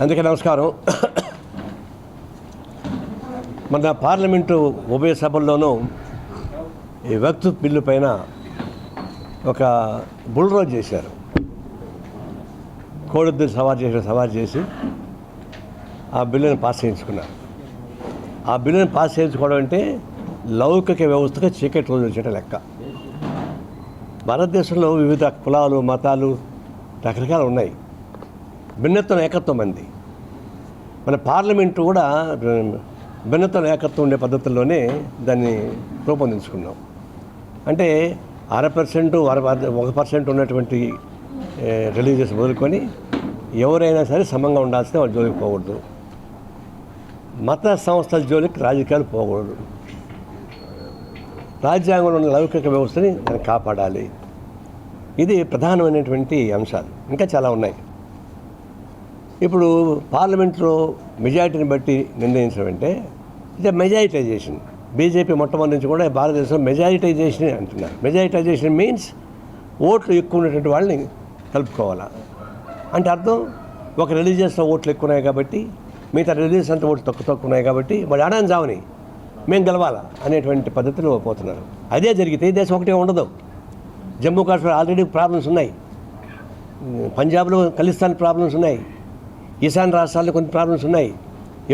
అందుకే నమస్కారం. మన పార్లమెంటు ఉభయ సభల్లోనూ ఈ వక్తు బిల్లు పైన ఒక బుల్రోజ్ చేశారు. కోడొద్దు సవారు చేసిన సవారు చేసి ఆ బిల్లుని పాస్ చేయించుకున్నారు. ఆ బిల్లుని పాస్ చేయించుకోవడం అంటే లౌకిక వ్యవస్థకు చీకటి రోజు వచ్చేట లెక్క. భారతదేశంలో వివిధ కులాలు మతాలు రకరకాలు ఉన్నాయి. భిన్నత్వం ఏకత్వం అంది. మన పార్లమెంటు కూడా భిన్నత్వం ఏకత్వం ఉండే పద్ధతుల్లోనే దాన్ని రూపొందించుకున్నాం. అంటే అర పర్సెంట్ అర ఒక పర్సెంట్ ఉన్నటువంటి రిలీజియస్ వదులుకొని ఎవరైనా సరే సమంగా ఉండాల్సిన వాళ్ళ జోలికి పోకూడదు. మత సంస్థల జోలికి రాజకీయాలు పోకూడదు. రాజ్యాంగంలో ఉన్న లౌకిక వ్యవస్థని దాన్ని కాపాడాలి. ఇది ప్రధానమైనటువంటి అంశాలు. ఇంకా చాలా ఉన్నాయి. ఇప్పుడు పార్లమెంట్లో మెజారిటీని బట్టి నిర్ణయించడం అంటే ఇది మెజారిటైజేషన్. బీజేపీ మొట్టమొదటి నుంచి కూడా భారతదేశంలో మెజారిటైజేషన్ అంటున్నారు. మెజారిటైజేషన్ మీన్స్ ఓట్లు ఎక్కువ ఉన్నటువంటి వాళ్ళని కలుపుకోవాలా? అంటే అర్థం? ఒక రిలీజియస్లో ఓట్లు ఎక్కువ ఉన్నాయి కాబట్టి మిగతా రిలీజియస్ అంతా ఓట్లు తక్కువ తక్కువ ఉన్నాయి కాబట్టి వాడు ఆడాని జావని మేము గెలవాలా అనేటువంటి పద్ధతిలో పోతున్నారు. అదే జరిగితే దేశం ఒకటే ఉండదు. జమ్మూ కాశ్మీర్ ఆల్రెడీ ప్రాబ్లమ్స్ ఉన్నాయి. పంజాబ్లో ఖలిస్తాన్ ప్రాబ్లమ్స్ ఉన్నాయి. ఈశాన్య రాష్ట్రాల్లో కొన్ని ప్రాబ్లమ్స్ ఉన్నాయి.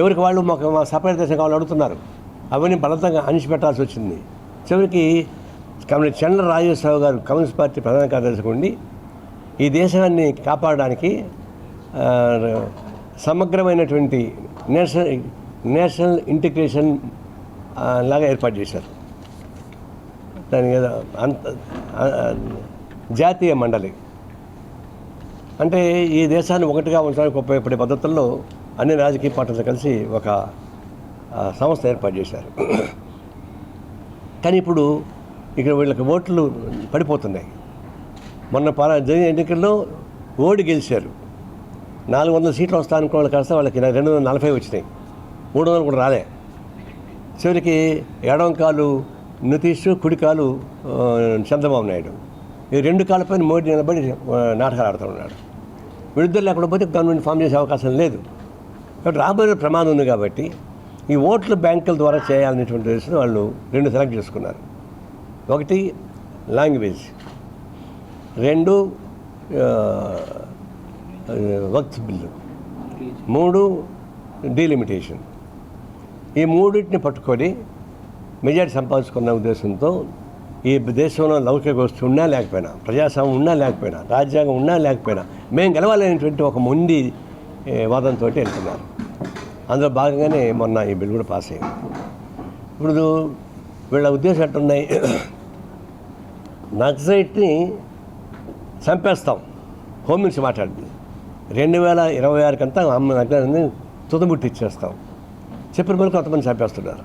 ఎవరికి వాళ్ళు మాకు మా సపరేట్ దేశం కావాలని అడుగుతున్నారు. అవన్నీ బలవంతంగా అణిచిపెట్టాల్సి వచ్చింది. చివరికి కమ్యూనిస్ట్ చంద్ర రాజేశ్వరరావు గారు కమ్యూనిస్ట్ పార్టీ ప్రధాన కార్యదర్శి ఉండి ఈ దేశాన్ని కాపాడడానికి సమగ్రమైనటువంటి నేషనల్ నేషనల్ ఇంటిగ్రేషన్ లాగా ఏర్పాటు చేశారు. దాని మీద అంత జాతీయ మండలి. అంటే ఈ దేశాన్ని ఒకటిగా ఉంచడానికి ఉపయోగపడే పద్ధతుల్లో అన్ని రాజకీయ పార్టీలు కలిసి ఒక సంస్థ ఏర్పాటు చేశారు. కానీ ఇప్పుడు ఇక్కడ వీళ్ళకి ఓట్లు పడిపోతున్నాయి. మొన్న పాల జరిగిన ఎన్నికల్లో ఓడి గెలిచారు. నాలుగు వందల సీట్లు వస్తా అనుకున్న వాళ్ళు వాళ్ళకి రెండు వందల నలభై వచ్చినాయి. మూడు వందలు కూడా రాలే. చివరికి ఎడమ కాలు నితీష్ కుడి కాలు చంద్రబాబు నాయుడు. ఈ రెండు కాళ్ళపైన మోడీ నిలబడి నాటకాలు ఆడుతూ ఉన్నాడు. విడుదల లేకుండా పోతే గవర్నమెంట్ ఫామ్ చేసే అవకాశం లేదు. కాబట్టి రాబోయే ప్రమాదం ఉంది కాబట్టి ఈ ఓట్లు బ్యాంకుల ద్వారా చేయాలనేటువంటి దృష్టిలో వాళ్ళు రెండు సెలెక్ట్ చేసుకున్నారు. ఒకటి లాంగ్వేజ్. రెండు వక్త్ బిల్లు. మూడు డీలిమిటేషన్. ఈ మూడింటిని పట్టుకొని మెజార్టీ సంపాదించుకున్న ఉద్దేశంతో ఈ దేశంలో లౌకిక వస్తు ఉన్నా లేకపోయినా ప్రజాస్వామ్యం ఉన్నా లేకపోయినా రాజ్యాంగం ఉన్నా లేకపోయినా మేము గెలవాలనేటువంటి ఒక మొండి వాదంతో వెళ్తున్నారు. అందులో భాగంగానే మొన్న ఈ బిల్ కూడా పాస్ అయింది ఇప్పుడు వీళ్ళ ఉద్దేశం ఎట్టున్నాయి నక్సలైట్ని చంపేస్తాం. హోమ్ మినిస్టర్ మాట్లాడింది. రెండు వేల ఇరవై ఆరుకంతా అమ్మ నగ్నాన్ని తుదముట్టి ఇచ్చేస్తాం. చెప్పిన పని కొంతమంది చంపేస్తున్నారు.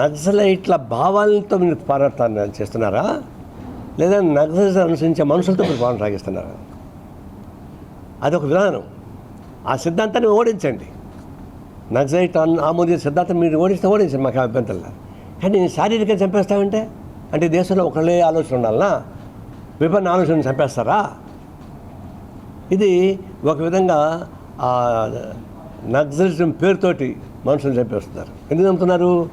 నక్సలైట్ల భావాలతో మీరు పోరాటాన్ని చేస్తున్నారా? లేదా నక్సలైట్ అనుసరించే మనుషులతో మీరు పోరాటం సాగిస్తున్నారా? అదొక విధానం. ఆ సిద్ధాంతాన్ని ఓడించండి. నక్సలైట్ అన్- ఆమోదించే సిద్ధాంతం మీరు ఓడిస్తే ఓడించండి మాకు అభ్యంతరం కానీ కానీ శారీరకంగా చంపేస్తామంటే అంటే దేశంలో ఒకళ్ళే ఆలోచన ఉండాలనా? విభిన్న ఆలోచన చంపేస్తారా? ఇది ఒక విధంగా ఆ నక్సలిజం పేరుతోటి మనుషులు చంపేస్తున్నారు. ఎందుకు చంపుతున్నారు?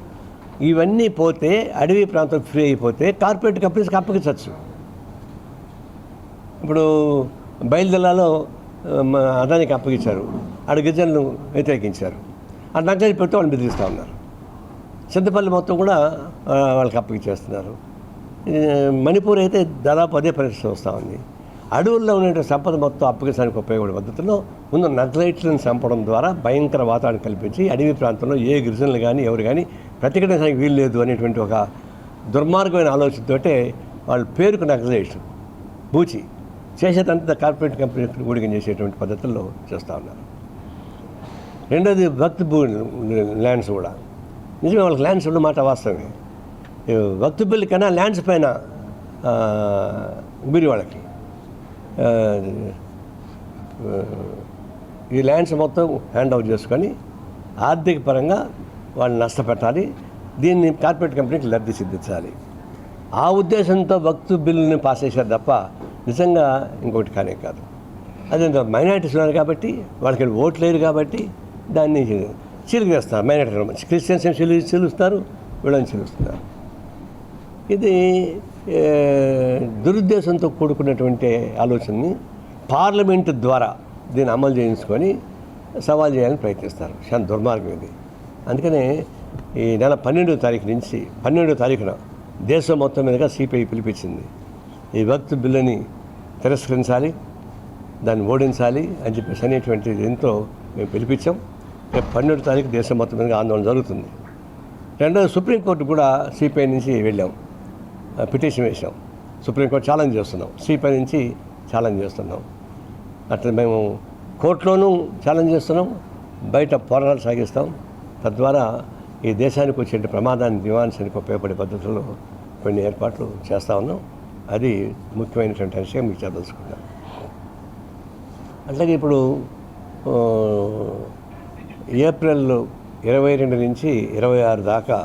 ఇవన్నీ పోతే అడవి ప్రాంతం ఫ్రీ అయిపోతే కార్పొరేట్ కంపెనీస్కి అప్పగించవచ్చు. ఇప్పుడు బయలుదేరాలో అదానికి అప్పగించారు. ఆడ గిరిజనులు వ్యతిరేకించారు. ఆ నక్సలైట్ పెడితే వాళ్ళని బెదిరిస్తూ ఉన్నారు. చింతపల్లి మొత్తం కూడా వాళ్ళకి అప్పగించేస్తున్నారు. మణిపూర్ అయితే దాదాపు అదే పరిస్థితి వస్తూ ఉంది. అడవుల్లో ఉన్నటువంటి సంపద మొత్తం అప్పగించడానికి ఉపయోగపడే పద్ధతిలో ముందు నక్సలైట్లను చంపడం ద్వారా భయంకర వాతావరణం కల్పించి అడవి ప్రాంతంలో ఏ గిరిజనులు కానీ ఎవరు కానీ ప్రతిఘటించడానికి వీలు లేదు అనేటువంటి ఒక దుర్మార్గమైన ఆలోచనతోటే వాళ్ళ పేరుకు నక్సలైట్స్ బూచి చేసేదంతా కార్పొరేట్ కంపెనీ ఊడికం చేసేటువంటి పద్ధతుల్లో చేస్తూ ఉన్నారు. రెండోది భక్తి భూ ల్యాండ్స్ కూడా. నిజమే వాళ్ళకి ల్యాండ్స్ ఉన్న మాట వాస్తవమే. ఈ భక్తి బిల్లు కన్నా ల్యాండ్స్ పైన ఆ, గురి వాళ్ళకి. ఈ ల్యాండ్స్ మొత్తం హ్యాండ్ ఓవర్ చేసుకొని ఆర్థిక పరంగా వాళ్ళు నష్టపెట్టాలి. దీన్ని కార్పొరేట్ కంపెనీకి లబ్ధి సిద్ధించాలి. ఆ ఉద్దేశంతో వక్తు బిల్లుని పాస్ చేశారు తప్ప నిజంగా ఇంకోటి కానే కాదు. అదే మైనారిటీస్ ఉన్నారు కాబట్టి వాళ్ళకి ఓట్లు లేరు కాబట్టి దాన్ని చీలికేస్తారు మైనారిటీ క్రిస్టియన్స్ ఏం చీలి చీలుస్తారు వీళ్ళని చిలుస్తారు. ఇది దురుద్దేశంతో కూడుకున్నటువంటి ఆలోచనని పార్లమెంట్ ద్వారా దీన్ని అమలు చేయించుకొని సవాల్ చేయాలని ప్రయత్నిస్తారు. చాలా దుర్మార్గం ఇది. అందుకనే ఈ నెల పన్నెండో తారీఖు నుంచి పన్నెండో తారీఖున దేశం మొత్తం మీదుగా సిపిఐ పిలిపించింది. ఈ వక్త్ బిల్లుని తిరస్కరించాలి దాన్ని ఓడించాలి అని చెప్పేసి అనేటువంటి దీంతో మేము పిలిపించాం. రేపు పన్నెండు తారీఖు దేశం మొత్తం మీద ఆందోళన జరుగుతుంది. రెండోది సుప్రీంకోర్టు కూడా సిపిఐ నుంచి వెళ్ళాం. పిటిషన్ వేసాం సుప్రీంకోర్టు ఛాలెంజ్ చేస్తున్నాం. సిపిఐ నుంచి ఛాలెంజ్ చేస్తున్నాం. అట్లా మేము కోర్టులోనూ ఛాలెంజ్ చేస్తున్నాం. బయట పోరాటాలు సాగిస్తాం. తద్వారా ఈ దేశానికి వచ్చే ప్రమాదాన్ని నివారించడానికి ఉపయోగపడే పద్ధతుల్లో కొన్ని ఏర్పాట్లు చేస్తా ఉన్నాం. అది ముఖ్యమైనటువంటి విషయం మీకు చెప్పదలుచుకున్నాను అట్లాగే ఇప్పుడు ఏప్రిల్ ఇరవై రెండు నుంచి ఇరవై ఆరు దాకా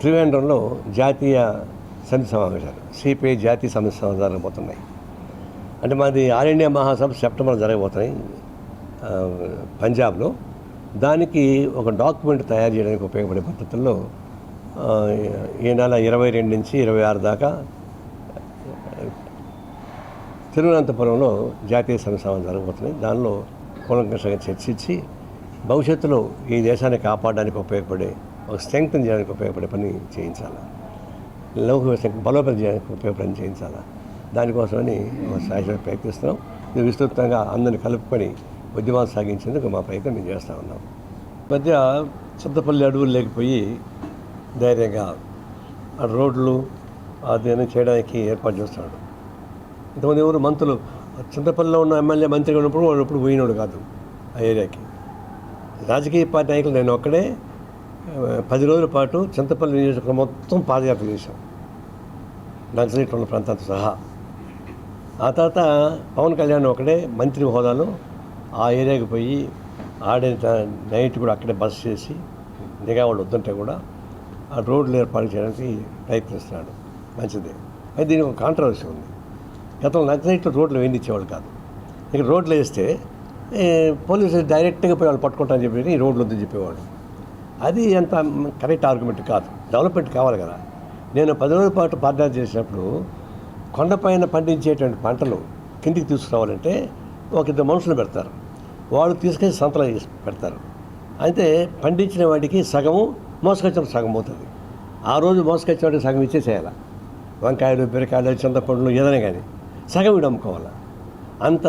త్రివేంద్రంలో జాతీయ సమితి సమావేశాలు సిపిఐ జాతీయ సమితి సమావేశాలు జరగబోతున్నాయి. అంటే మాది ఆల్ ఇండియా మహాసభ సెప్టెంబర్ జరగబోతున్నాయి పంజాబ్లో. దానికి ఒక డాక్యుమెంట్ తయారు చేయడానికి ఉపయోగపడే పద్ధతుల్లో ఈ నెల ఇరవై రెండు నుంచి ఇరవై ఆరు దాకా తిరువనంతపురంలో జాతీయ సంక్షేమం జరగబోతున్నాయి దానిలో కూలంకషంగా చర్చించి భవిష్యత్తులో ఈ దేశాన్ని కాపాడడానికి ఉపయోగపడే ఒక స్ట్రెంగ్త్ చేయడానికి ఉపయోగపడే పని చేయించాలి? లోక వ్యవస్థకు బలోపేతం చేయడానికి ఉపయోగపడి పని చేయించాలి? దానికోసమని శాశ్వత ప్రయత్నిస్తున్నాం. ఇది విస్తృతంగా అందరిని కలుపుకొని ఉద్యమాలు సాగించేందుకు మా ప్రయత్నం మేము చేస్తూ ఉన్నాం. మధ్య చింతపల్లి అడవులు లేకపోయి ధైర్యంగా రోడ్లు అదేనా చేయడానికి ఏర్పాటు చేస్తున్నాడు. ఇంతమంది ఎవరు మంత్రులు? చింతపల్లిలో ఉన్న ఎమ్మెల్యే మంత్రిగా ఉన్నప్పుడు వాడు ఎప్పుడు పోయినాడు కాదు ఆ ఏరియాకి. రాజకీయ పార్టీ నాయకులు నేను ఒక్కడే పది రోజుల పాటు చింతపల్లి నియోజకవర్గం మొత్తం పాదయాత్ర చేశాం. నక్సలైట్ ఉన్న ప్రాంతాలతో సహా. ఆ తర్వాత పవన్ కళ్యాణ్ ఒకడే మంత్రి హోదాలో ఆ ఏరియాకి పోయి ఆడే నైట్ కూడా అక్కడే బస్ చేసి నిఘా వాళ్ళు వద్దంటే కూడా ఆ రోడ్లు ఏర్పాటు చేయడానికి ప్రయత్నిస్తున్నాడు. మంచిదే. అయితే దీనికి ఒక కాంట్రవర్సీ ఉంది. గతంలో నక్సలైట్లు రోడ్లు వేయించేవాళ్ళు కాదు. ఇక రోడ్లు వేస్తే పోలీసులు డైరెక్ట్గా పోయి వాళ్ళు పట్టుకుంటారని చెప్పి ఈ రోడ్లు ఉందని చెప్పేవాడు అది అంత కరెక్ట్ ఆర్గ్యుమెంట్ కాదు. డెవలప్మెంట్ కావాలి కదా. నేను పది రోజుల పాటు పాదయాత్ర చేసినప్పుడు కొండపైన పండించేటువంటి పంటలు కిందికి తీసుకురావాలంటే ఒక ఇద్దరు మనుషులు పెడతారు. వాళ్ళు తీసుకెళ్ళి సంతలో పెడతారు. అయితే పండించిన వాటికి సగము మోసుకొచ్చిన సగం పోతుంది. ఆ రోజు మోసుకొచ్చిన వాటికి సగం ఇచ్చేసేయాలి? వంకాయలు బీరకాయలు చింతపండులు ఏదైనా కానీ. సగం వీడు అమ్ముకోవాలి అంత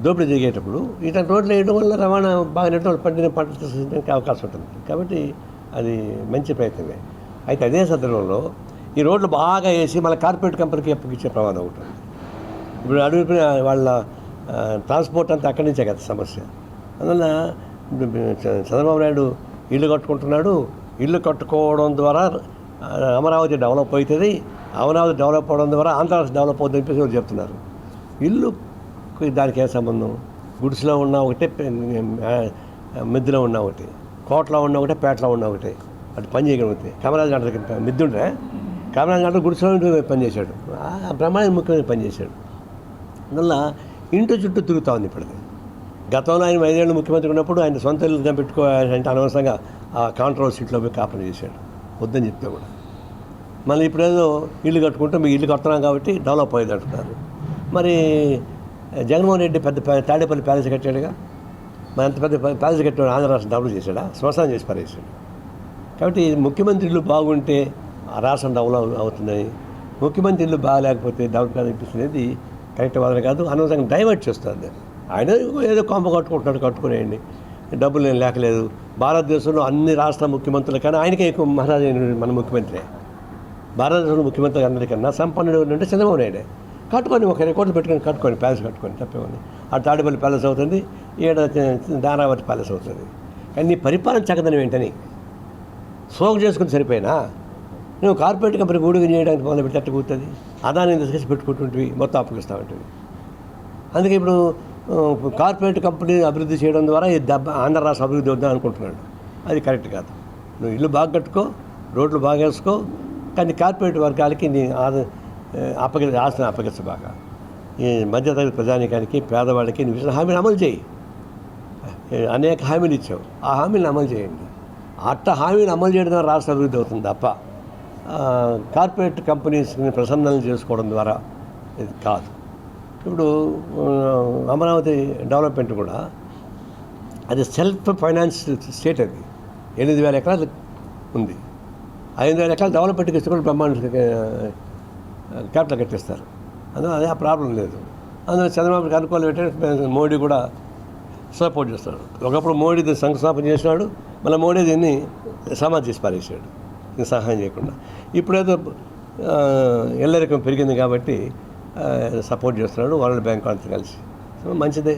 దోపిడీ జరిగేటప్పుడు ఇట్లా రోడ్లు వేయడం వల్ల రవాణా బాగా నెట్టు పండిన పంట అవకాశం ఉంటుంది. కాబట్టి అది మంచి ప్రయత్నమే. అయితే అదే సందర్భంలో ఈ రోడ్లు బాగా వేసి మళ్ళీ కార్పొరేట్ కంపెనీకి అప్పగిచ్చే ప్రమాదం ఒకటి ఇప్పుడు అడుగు వాళ్ళ ట్రాన్స్పోర్ట్ అంతా అక్కడి నుంచే కదా సమస్య. అందువల్ల చ- చంద్రబాబు నాయుడు ఇల్లు కట్టుకుంటున్నాడు. ఇల్లు కట్టుకోవడం ద్వారా అమరావతి డెవలప్ అవుతుంది. అమరావతి డెవలప్ అవడం ద్వారా ఆంధ్రప్రదేశ్ డెవలప్ అవుతుంది చెప్పేసి వాళ్ళు చెప్తున్నారు. ఇల్లు దానికి ఏం సంబంధం? గుడిసెలో ఉన్న ఒకటే మిద్దెలో ఉన్న ఒకటి కోటలో ఉన్న ఒకటే పేటలో ఉన్న ఒకటే అటు పని చేయగలిగితే. కమరాజ్ గంట దగ్గర ఉంటే కమరాజ్ గంట గుడిసెలో ఉంటూ పని చేశాడు. ఆ బ్రహ్మాండ ముఖ్యమైన పని చేశాడు. అందువల్ల ఇంటి చుట్టూ తిరుగుతూ ఉంది ఇప్పటికి. గతంలో ఆయన ఐదేళ్ళు ముఖ్యమంత్రి ఉన్నప్పుడు ఆయన సొంత ఇల్లు పెట్టుకో అంటే అనవసరంగా ఆ కాంట్రోల్ సీట్లో పోయి కాపని చేశాడు. వద్దని చెప్తే కూడా. మళ్ళీ ఇప్పుడు ఏదో ఇల్లు కట్టుకుంటే మీకు ఇల్లు కడుతున్నాం కాబట్టి డెవలప్ అయ్యేది అంటున్నారు. మరి జగన్మోహన్ రెడ్డి పెద్ద తాడేపల్లి ప్యాలెస్ కట్టాడుగా? మరి అంత పెద్ద ప్యాలెస్ కట్టాడు ఆంధ్ర రాష్ట్రం డెవలప్ చేశాడా? శ్మశానం చేసి పారేసాడు కాబట్టి ముఖ్యమంత్రి ఇల్లు బాగుంటే ఆ రాష్ట్రం డెవలప్ అవుతున్నాయి ముఖ్యమంత్రి ఇల్లు బాగాలేకపోతే డెవలప్ అనిపిస్తుంది కరెక్ట్ వాదన కాదు. అనవసరంగా డైవర్ట్ చేస్తుంది ఆయన ఏదో కొంప కట్టుకుంటున్నాడు కట్టుకునేయండి. డబ్బులు నేను లేకలేదు. భారతదేశంలో అన్ని రాష్ట్ర ముఖ్యమంత్రుల కన్నా ఆయనకే ఎక్కువ మహారాజు మన ముఖ్యమంత్రి. భారతదేశంలో ముఖ్యమంత్రి అందరికన్నా సంపన్నుడు అంటే చంద్రబాబు నాయుడే. కట్టుకొని ఒక రికార్డు పెట్టుకొని కట్టుకొని ప్యాలెస్ కట్టుకొని తప్పేమని ఆ తాడేపల్లి ప్యాలెస్ అవుతుంది ఈడ దారావతి ప్యాలెస్ అవుతుంది. కానీ నీ పరిపాలన చక్కదనం ఏంటని? సోకు చేసుకుని సరిపోయినా? నువ్వు కార్పొరేట్ కంపెనీ గూడుగు చేయడానికి మొదలు పెట్టి అట్టు కూతుంది? అదాన్ని తీసుకొచ్చి పెట్టుకుంటుంటివి మొత్తం అప్పగిస్తూ ఉంటుంది అందుకే ఇప్పుడు కార్పొరేట్ కంపెనీ అభివృద్ధి చేయడం ద్వారా ఈ దెబ్బ ఆంధ్ర రాష్ట్ర అభివృద్ధి వద్దాం అనుకుంటున్నాడు. అది కరెక్ట్ కాదు. నువ్వు ఇల్లు బాగా కట్టుకో రోడ్లు బాగా వేసుకో కానీ కార్పొరేట్ వర్గాలకి నీ ఆద అప్పగి ఆస్తిని అప్పగించ బాగా. ఈ మధ్యతరగతి ప్రజానికానికి పేదవాళ్ళకి నువ్వు ఇచ్చిన హామీని అమలు చేయి. అనేక హామీలు ఇచ్చావు. ఆ హామీని అమలు చేయండి. అట్ట హామీని అమలు చేయడం ద్వారా రాష్ట్ర అభివృద్ధి అవుతుంది తప్ప కార్పొరేట్ కంపెనీస్ని ప్రసన్నలు చేసుకోవడం ద్వారా ఇది కాదు. ఇప్పుడు అమరావతి డెవలప్మెంట్ కూడా అది సెల్ఫ్ ఫైనాన్స్ స్టేట్ అది. ఎనిమిది వేల ఎకరాలు ఉంది. ఐదు వేల ఎకరాలు డెవలప్మెంట్కి ఇస్తే కూడా బ్రహ్మాండ క్యాపిటల్ కట్టిస్తారు. అందులో అదే ఆ ప్రాబ్లం లేదు. అందులో చంద్రబాబుకి అనుకూలం ఏంటంటే మోడీ కూడా సపోర్ట్ చేస్తాడు. ఒకప్పుడు మోడీ దీన్ని శంకుస్థాపన చేసినాడు మళ్ళీ మోడీ దీన్ని సమాధి చేసి పారేసాడు దీన్ని సహాయం చేయకుండా. ఇప్పుడేదో ఎల్లరికం పెరిగింది కాబట్టి సపోర్ట్ చేస్తున్నాడు వరల్డ్ బ్యాంక్ వాళ్ళతో కలిసి. సో మంచిదే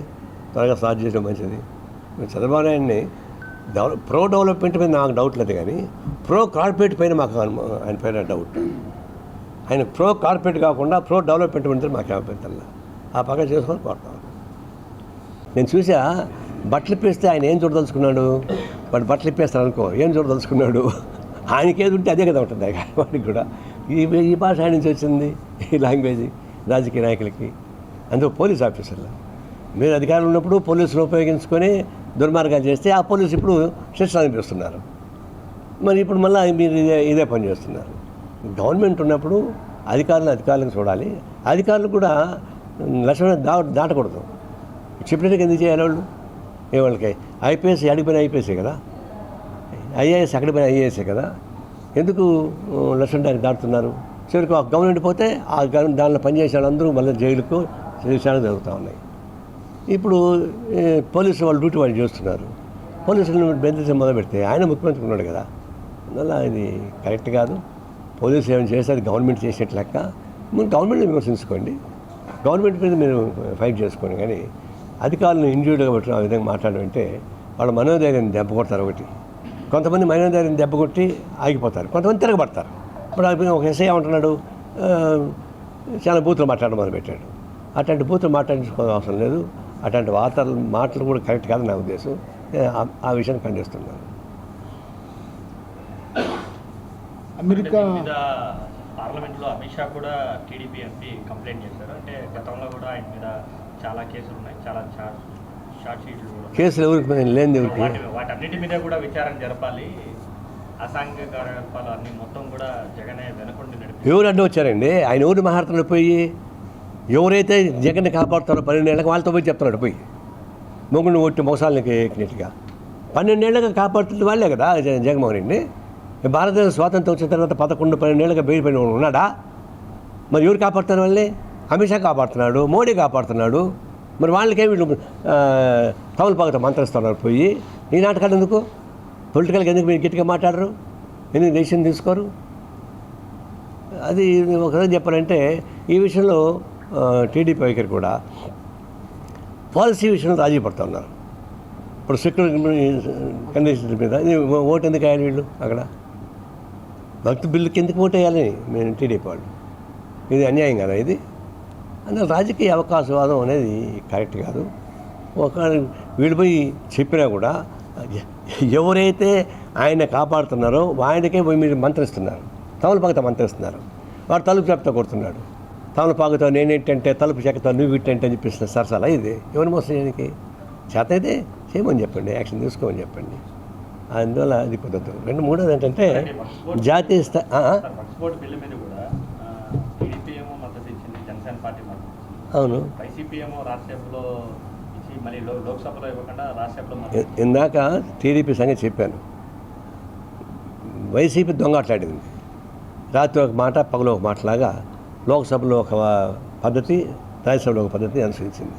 త్వరగా స్టార్ట్ చేయడం మంచిది. చంద్రబాబు నాయుడిని డెవలప్ ప్రో డెవలప్మెంట్ మీద నాకు డౌట్ లేదు కానీ ప్రో కార్పొరేట్ పైన మాకు ఆయన పైన డౌట్. ఆయన ప్రో కార్పొరేట్ కాకుండా ప్రో డెవలప్మెంట్ ఉంటే మాకు అభ్యంతరం ఆ పక్క చేసుకొని కొడతాం నేను చూసా బట్టలు ఇప్పేస్తే ఆయన ఏం చూడదలుచుకున్నాడు? వాడు బట్టలు ఇప్పేస్తాడు అనుకో ఏం చూడదలుచుకున్నాడు? ఆయనకి ఏది ఉంటే అదే కదా ఉంటుంది. వాడికి కూడా. ఈ ఈ భాష ఆయన నుంచి వచ్చింది ఈ లాంగ్వేజ్ రాజకీయ నాయకులకి. అందులో పోలీస్ ఆఫీసర్లు. మీరు అధికారులు ఉన్నప్పుడు పోలీసులు ఉపయోగించుకొని దుర్మార్గాలు చేస్తే ఆ పోలీసు ఇప్పుడు శిక్ష అనిపిస్తున్నారు. మరి ఇప్పుడు మళ్ళీ మీరు ఇదే ఇదే పని చేస్తున్నారు. గవర్నమెంట్ ఉన్నప్పుడు అధికారులు అధికారులకు చూడాలి. అధికారులు కూడా లక్ష్మణ దా దాటకూడదు. చెప్పినట్టుగా ఎందుకు చేయాలి వాళ్ళు? ఏ వాళ్ళకి? ఐపీఎస్ అడిగిపోయిన ఐపీఎస్ఏ కదా? ఐఏఎస్ అక్కడ పోయిన ఐఏఎస్ఏ కదా? ఎందుకు లక్ష్మణ దానికి దాటుతున్నారు? చివరికి ఒక గవర్నమెంట్ పోతే ఆ గవర్నమెంట్ దానిలో పనిచేసే వాళ్ళందరూ మళ్ళీ జైలుకు విషయాలు జరుగుతూ ఉన్నాయి. ఇప్పుడు పోలీసులు వాళ్ళు డ్యూటీ వాళ్ళు చేస్తున్నారు. పోలీసులను బెదిరించి మొదలు పెడితే ఆయన ముఖ్యమంత్రి ఉన్నాడు కదా. అందువల్ల ఇది కరెక్ట్ కాదు. పోలీసులు ఏమైనా చేస్తే అది గవర్నమెంట్ చేసేట్ లెక్క. మీరు గవర్నమెంట్ని విమర్శించుకోండి. గవర్నమెంట్ మీద మీరు ఫైట్ చేసుకోండి. కానీ అధికారులను ఇండివిజువల్గా పెట్టిన ఆ విధంగా మాట్లాడమంటే వాళ్ళ మనోధైర్యాన్ని దెబ్బ కొడతారు ఒకటి. కొంతమంది మనోధైర్యం దెబ్బ కొట్టి ఆగిపోతారు. కొంతమంది తిరగబడతారు. ఇప్పుడు ఆ ఒక ఎస్ఐ ఏమంటున్నాడు? చాలా బూతులు మాట్లాడడం మొదలుపెట్టాడు. అట్లాంటి బూతులు మాట్లాడించుకోవాల్సిన అవసరం లేదు. అట్లాంటి వార్తలు మాటలు కూడా కరెక్ట్ కాదని నా ఉద్దేశం. ఆ- విషయాన్ని ఖండిస్తున్నాను. అమెరికా పార్లమెంట్లో అమిత్ షా కూడా టీడీపీ ఎంపీ కంప్లైంట్ చేశారు. అంటే గతంలో కూడా ఆయన మీద చాలా కేసులు ఉన్నాయి. చాలా చార్జ్ షార్ట్ షీట్లు. కేసులు ఎవరికి లేనిది ఎవరికి? వాటి వాటన్నిటి మీద కూడా విచారణ జరపాలి. అసాంఘిక కార్యకలాపాలు అన్ని మొత్తం కూడా జగనే వెనకుండి నడిపి ఎవరు అడ్డు వచ్చారండి? ఆయన ఎవరు మహారతలు పోయి? ఎవరైతే జగన్ని కాపాడుతారో పన్నెండేళ్ళకి వాళ్ళతో పోయి చెప్తున్నాడు పోయి. మొగుడిని ఒట్టి మోసాలకి ఎక్కినట్టుగా పన్నెండేళ్ళకి కాపాడుతుంది వాళ్ళే కదా జగన్మోహన్ రెడ్డి భారతదేశ స్వాతంత్రం వచ్చిన తర్వాత పదకొండు పన్నెండేళ్ళకి బయటపడిన ఉన్నాడా? మరి ఎవరు కాపాడుతున్న వాళ్ళని? అమిత్ షా కాపాడుతున్నాడు మోడీ కాపాడుతున్నాడు. మరి వాళ్ళకే వీళ్ళు తమలపాకతో మంత్రిస్తున్నారు పోయి. ఈ నాటకాలు ఎందుకు? పొలిటికల్గా ఎందుకు మీరు గట్టిగా మాట్లాడరు? ఎందుకు డెసిషన్ తీసుకోరు? అది ఒకసారి చెప్పాలంటే ఈ విషయంలో టీడీపీ వైఖరి కూడా పాలసీ విషయంలో రాజీ పడుతూ ఉన్నారు. ఇప్పుడు సెక్యూరిటీ కండిషన్స్ మీద ఓటు ఎందుకు వేయాలి వీళ్ళు అక్కడ? భక్తి బిల్లుకి ఎందుకు ఓటు వేయాలని మేము టీడీపీ వాళ్ళు. ఇది అన్యాయం కదా ఇది? అందులో రాజకీయ అవకాశవాదం అనేది కరెక్ట్ కాదు. ఒక వీళ్ళు పోయి చెప్పినా కూడా ఎవరైతే ఆయన కాపాడుతున్నారో ఆయనకే పోయి మీరు మంత్రిస్తున్నారు. తమలపాకతో మంత్రిస్తున్నారు. వాడు తలుపు చెప్తా కొడుతున్నాడు. తమలపాకతో నేనేంటంటే తలుపు చెక్కతో నువ్వు ఇట్టంటే అని చెప్పిస్తున్న సరసాల ఇది? ఎవరి మోసం చేయడానికి? చేత అయితే చేయమని చెప్పండి యాక్షన్ తీసుకోమని చెప్పండి. అందువల్ల అది కుదరదు. రెండు మూడోది ఏంటంటే జాతీయ స్థాయి అవును. ఇందాక టీడీపీ సంగతి చెప్పాను. వైసీపీ దొంగ ఆటలాడింది రాత్రి ఒక మాట పగలు ఒక మాటలాగా లోక్సభలో ఒక పద్ధతి రాజ్యసభలో ఒక పద్ధతి అనుసరించింది.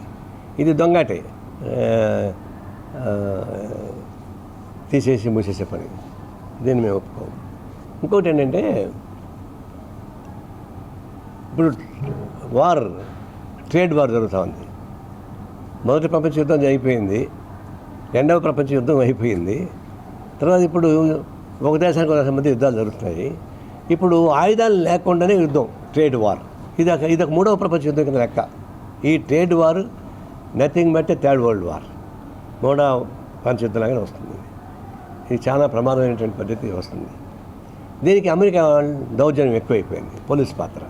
ఇది దొంగటే. తీసేసి మూసేసే పని. దీన్ని మేము ఒప్పుకోము. ఇంకోటి ఏంటంటే ఇప్పుడు వార్ ట్రేడ్ వార్ జరుగుతూ ఉంది. మొదటి ప్రపంచ యుద్ధం అయిపోయింది. రెండవ ప్రపంచ యుద్ధం అయిపోయింది. తర్వాత ఇప్పుడు ఒక దేశానికి ఒక దేశం మధ్య యుద్ధాలు జరుగుతున్నాయి. ఇప్పుడు ఆయుధాలు లేకుండానే యుద్ధం. Trade war. ఇది ఇదొక మూడవ ప్రపంచ యుద్ధం కింద లెక్క. ఈ trade war nothing but third world war. మూడవ ప్రపంచ యుద్ధంలాగానే వస్తుంది. ఇది చాలా ప్రమాదమైనటువంటి పద్ధతి వస్తుంది. దీనికి అమెరికా దౌర్జన్యం ఎక్కువైపోయింది పోలీస్ పాత్ర.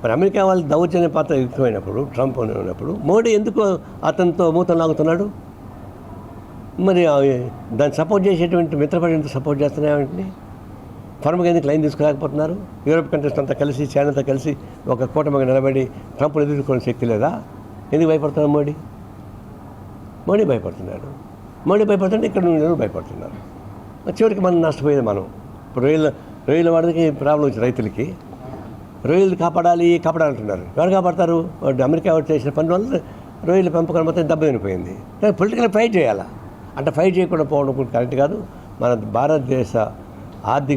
మరి అమెరికా వాళ్ళ దౌర్జన్య పాత్ర ఎక్కువైనప్పుడు ట్రంప్ ఉన్నప్పుడు మోడీ ఎందుకు అతనితో మూతం లాగుతున్నాడు? మరి దాన్ని సపోర్ట్ చేసేటువంటి మిత్రపడి ఎందుకు సపోర్ట్ చేస్తున్నాయి ఫర్మ్గా ఎందుకు లైన్ తీసుకురాకపోతున్నారు యూరోప్ కంట్రీస్ అంతా కలిసి చైనాతో కలిసి ఒక కూటమిగా నిలబడి ట్రంప్ను ఎదుర్కొనే శక్తి లేదా? ఎందుకు భయపడుతున్నారు మోడీ? మోడీ భయపడుతున్నాడు. మోడీ భయపడుతుంటే ఇక్కడ నుండి భయపడుతున్నారు? చివరికి మనం నష్టపోయేది మనం. ఇప్పుడు రొయ్యల రొయ్యల వాడికి ప్రాబ్లం వచ్చింది రైతులకి. రొయ్యలు కాపాడాలి కాపాడాలంటున్నారు. ఎవరు కాపాడతారు? అమెరికా వాడు చేసిన పని వల్ల రొయ్యల పెంపకం మొత్తం దెబ్బతినిపోయింది పొలిటికల్ ఫైట్ చేయాలా? అంటే ఫైట్ చేయకుండా పోవడం కూడా కరెక్ట్ కాదు. మన భారతదేశ ఆర్థిక